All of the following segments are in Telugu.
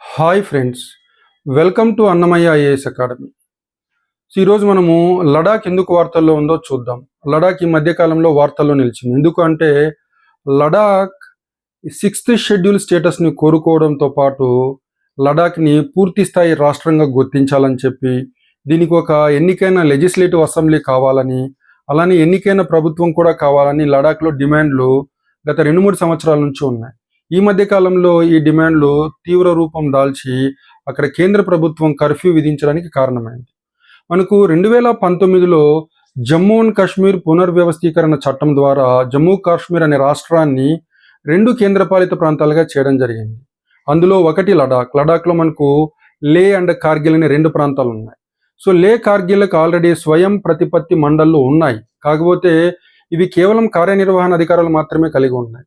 Hi friends welcome to Annamayya IAS academy. ఈరోజు మనము లడాక్ ఎందుకు వార్తల్లో ఉందో చూద్దాం. లడాక్ ఈ మధ్యకాలంలో వార్తల్లో నిలిచింది. ఎందుకు అంటే లడాక్ సిక్స్త్ షెడ్యూల్ స్టేటస్ని కోరుకోవడంతో పాటు లడాక్ని పూర్తి స్థాయి రాష్ట్రంగా గుర్తించాలని చెప్పి దీనికి ఒక ఎన్నికైన లెజిస్లేటివ్ అసెంబ్లీ కావాలని అలానే ఎన్నికైన ప్రభుత్వం కూడా కావాలని లడాక్లో డిమాండ్లు గత రెండు మూడు సంవత్సరాల నుంచి ఉన్నాయి. ఈ మధ్య కాలంలో ఈ డిమాండ్లు తీవ్ర రూపం దాల్చి అక్కడ కేంద్ర ప్రభుత్వం కర్ఫ్యూ విధించడానికి కారణమైంది. మనకు రెండు వేల పంతొమ్మిదిలో జమ్మూ అండ్ కాశ్మీర్ పునర్వ్యవస్థీకరణ చట్టం ద్వారా జమ్మూ కాశ్మీర్ అనే రాష్ట్రాన్ని రెండు కేంద్రపాలిత ప్రాంతాలుగా చేయడం జరిగింది. అందులో ఒకటి లడాక్. లడాక్లో మనకు లే అండ్ కార్గిల్ అనే రెండు ప్రాంతాలు ఉన్నాయి సో లే కార్గిల్కి ఆల్రెడీ స్వయం ప్రతిపత్తి మండళ్ళు ఉన్నాయి. కాకపోతే ఇవి కేవలం కార్యనిర్వహణ అధికారాలు మాత్రమే కలిగి ఉన్నాయి.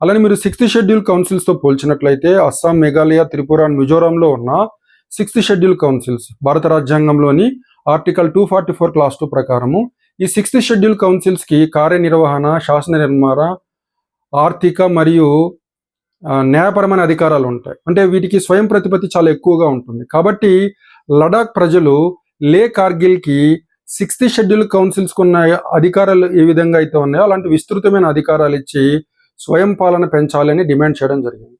అలానే మీరు సిక్స్త్ షెడ్యూల్ కౌన్సిల్స్తో పోల్చినట్లయితే అస్సాం మేఘాలయ త్రిపుర మిజోరాంలో ఉన్న సిక్స్త్ షెడ్యూల్ కౌన్సిల్స్ భారత రాజ్యాంగంలోని article two forty four clause two ప్రకారము ఈ సిక్స్త్ షెడ్యూల్ కౌన్సిల్స్కి కార్యనిర్వహణ శాసన నిర్మాణ ఆర్థిక మరియు న్యాయపరమైన అధికారాలు ఉంటాయి. అంటే వీటికి స్వయం ప్రతిపత్తి చాలా ఎక్కువగా ఉంటుంది. కాబట్టి లడాక్ ప్రజలు లే కార్గిల్కి సిక్స్త్ షెడ్యూల్ కౌన్సిల్స్కి ఉన్న అధికారాలు ఏ విధంగా అయితే ఉన్నాయో అలాంటి విస్తృతమైన అధికారాలు ఇచ్చి స్వయం పాలన పెంచాలని డిమాండ్ చేయడం జరిగింది.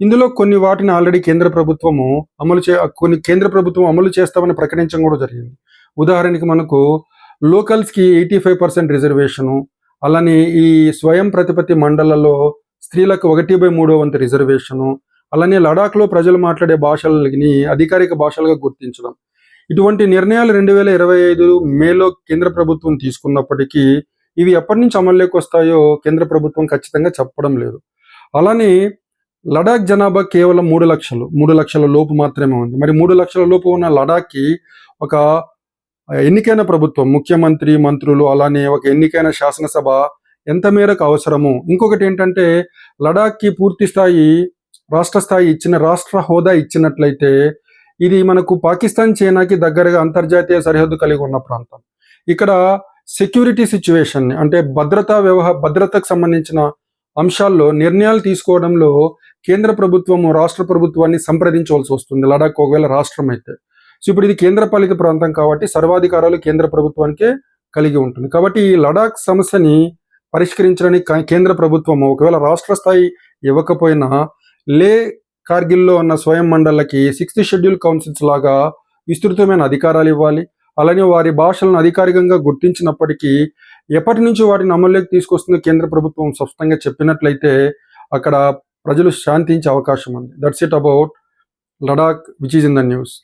ఇందులో కొన్ని వాటిని ఆల్రెడీ కేంద్ర ప్రభుత్వము అమలు చే కొన్ని కేంద్ర ప్రభుత్వం అమలు చేస్తామని ప్రకటించడం కూడా జరిగింది. ఉదాహరణకి మనకు లోకల్స్కి ఎయిటీ ఫైవ్ పర్సెంట్ రిజర్వేషను అలానే ఈ స్వయం ప్రతిపత్తి మండలలో స్త్రీలకు ఒకటి బై మూడో వంతు రిజర్వేషను అలానే లడాఖ్లో ప్రజలు మాట్లాడే భాషలని అధికారిక భాషలుగా గుర్తించడం. ఇటువంటి నిర్ణయాలు రెండు వేల ఇరవై ఐదు మేలో కేంద్ర ప్రభుత్వం తీసుకున్నప్పటికీ ఇవి ఎప్పటి నుంచి అమల్లోకి వస్తాయో కేంద్ర ప్రభుత్వం ఖచ్చితంగా చెప్పడం లేదు. అలానే లడాక్ జనాభా కేవలం మూడు లక్షలు మూడు లక్షల లోపు మాత్రమే ఉంది. మరి మూడు లక్షల లోపు ఉన్న లడాక్కి ఒక ఎన్నికైన ప్రభుత్వం ముఖ్యమంత్రి మంత్రులు అలానే ఒక ఎన్నికైన శాసనసభ ఎంత మేరకు అవసరము. ఇంకొకటి ఏంటంటే లడాక్కి పూర్తి స్థాయి రాష్ట్ర స్థాయి ఇచ్చిన రాష్ట్ర హోదా ఇచ్చినట్లయితే ఇది మనకు పాకిస్తాన్ చైనాకి దగ్గరగా అంతర్జాతీయ సరిహద్దు కలిగి ఉన్న ప్రాంతం. ఇక్కడ సెక్యూరిటీ సిచ్యువేషన్ అంటే భద్రతా వ్యవహార భద్రతకు సంబంధించిన అంశాల్లో నిర్ణయాలు తీసుకోవడంలో కేంద్ర ప్రభుత్వము రాష్ట్ర ప్రభుత్వాన్ని సంప్రదించవలసి వస్తుంది. లడాక్ ఒకవేళ రాష్ట్రం అయితే. సో ఇప్పుడు ఇది కేంద్రపాలిత ప్రాంతం కాబట్టి సర్వాధికారాలు కేంద్ర ప్రభుత్వానికే కలిగి ఉంటుంది. కాబట్టి ఈ లడాక్ సమస్యని పరిష్కరించడానికి కేంద్ర ప్రభుత్వం ఒకవేళ రాష్ట్ర స్థాయి ఇవ్వకపోయినా లే కార్గిల్లో ఉన్న స్వయం మండలకి సిక్స్త్ షెడ్యూల్ కౌన్సిల్స్ లాగా విస్తృతమైన అధికారాలు ఇవ్వాలి. అలానే వారి భాషలను అధికారికంగా గుర్తించినప్పటికీ ఎప్పటి నుంచి వాటిని అమల్లోకి తీసుకొస్తుందో కేంద్ర ప్రభుత్వం స్పష్టంగా చెప్పినట్లయితే అక్కడ ప్రజలు శాంతించే అవకాశం ఉంది. That's it about Ladakh which is in the news